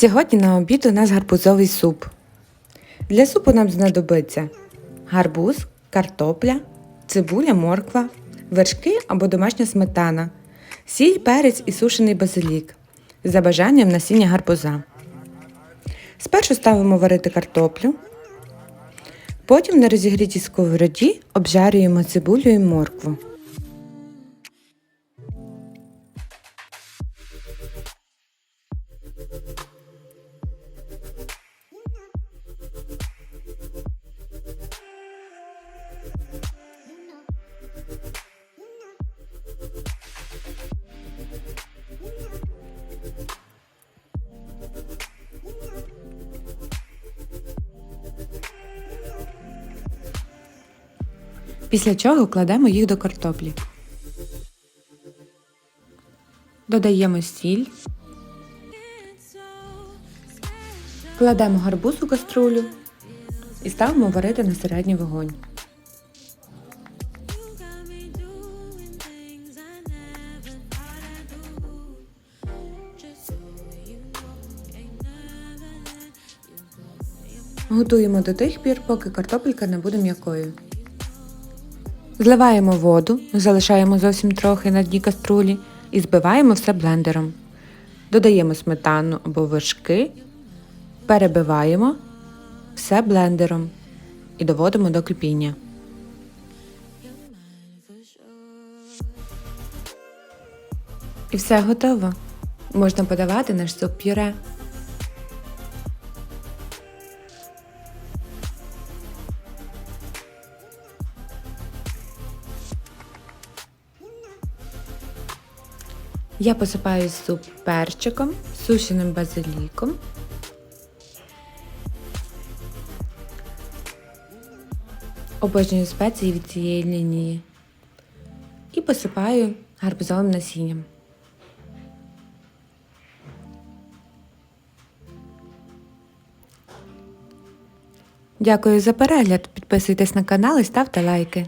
Сьогодні на обід у нас гарбузовий суп. Для супу нам знадобиться гарбуз, картопля, цибуля, морква, вершки або домашня сметана, сіль, перець і сушений базилік. За бажанням насіння гарбуза. Спершу ставимо варити картоплю. Потім на розігрітій сковороді обжарюємо цибулю і моркву. Після чого кладемо їх до картоплі. Додаємо сіль. Кладемо гарбуз у каструлю і ставимо варити на середній вогонь. Готуємо до тих пір, поки картопелька не буде м'якою. Зливаємо воду, залишаємо зовсім трохи на дні каструлі і збиваємо все блендером. Додаємо сметану або вершки, перебиваємо все блендером і доводимо до кипіння. І все готово. Можна подавати наш суп пюре. Я посипаю суп перчиком, сушеним базиліком. Обожнюю спеції від цієї лінії. І посипаю гарбузовим насінням. Дякую за перегляд. Підписуйтесь на канал і ставте лайки.